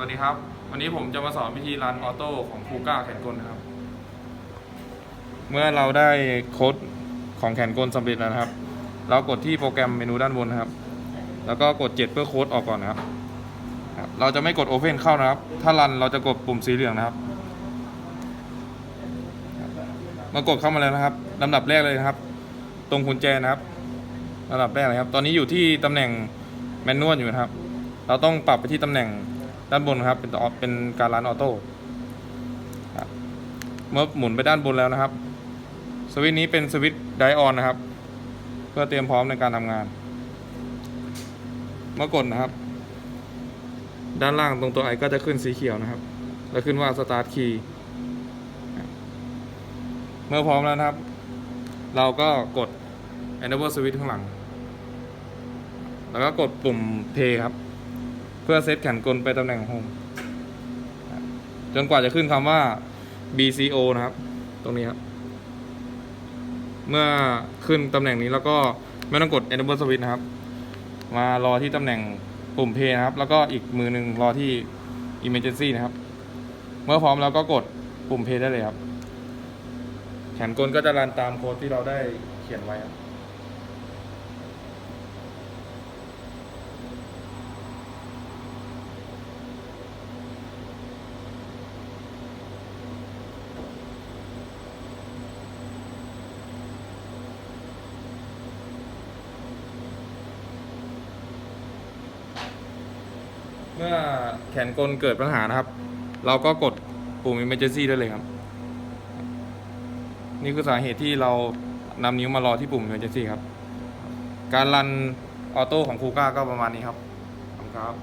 วัสดีครับ วันนี้ผมจะมาสอนวิธีรันออโต้ของคูก้าแขนกลนะครับ เมื่อเราได้โค้ดของแขนกลสำเร็จแล้วนะครับ เรากดที่โปรแกรมเมนูด้านบนนะครับ แล้วก็กด 7 เพื่อโค้ดออกก่อนนะครับ เราจะไม่กด Open เข้านะครับ ถ้ารันเราจะกดปุ่มสีเหลืองนะครับ มากดเข้ามาแล้วนะครับลำดับแรกเลยนะครับ ตรงกุญแจนะครับลำดับแรกเลยครับ ตอนนี้อยู่ที่ตำแหน่งแมนนวลอยู่นะครับ เราต้องปรับไปที่ตำแหน่ง ด้านบนครับ เป็นออเป็นการรันออโต้เมื่อหมุนไปด้านบนแล้วนะครับ สวิตช์นี้เป็นสวิตช์ไดออนนะครับ เพื่อเตรียมพร้อมในการทำงาน เมื่อกดนะครับ ด้านล่างตรงตัวไอก็จะขึ้นสีเขียวนะครับ แล้วขึ้นว่า Start Key เมื่อพร้อมแล้วนะครับ เราก็กด Enable Switch ข้างหลัง แล้วก็กดปุ่ม Play ครับ เพื่อเซตแขนกลไปตำแหน่งโฮมจนกว่าจะขึ้นคำว่า BCO นะครับ ตรงนี้ครับ เมื่อขึ้นตำแหน่งนี้แล้วก็ไม่ต้องกด Enable Switch นะครับ มารอที่ตำแหน่งปุ่ม Play นะครับ แล้วก็อีกมือหนึ่งรอที่ Emergency นะครับ เมื่อพร้อมแล้วก็กดปุ่ม Play ได้เลยครับ แขนกลก็จะรันตามโค้ดที่เราได้เขียนไว้ครับ เมื่อแขนกลเกิดปัญหานะครับ เราก็กดปุ่ม emergency ได้เลยครับ นี่คือสาเหตุที่เรานำนิ้วมารอที่ปุ่ม emergency ครับ การรันออโต้ของคูก้าก็ประมาณนี้ครับขอบคุณครับ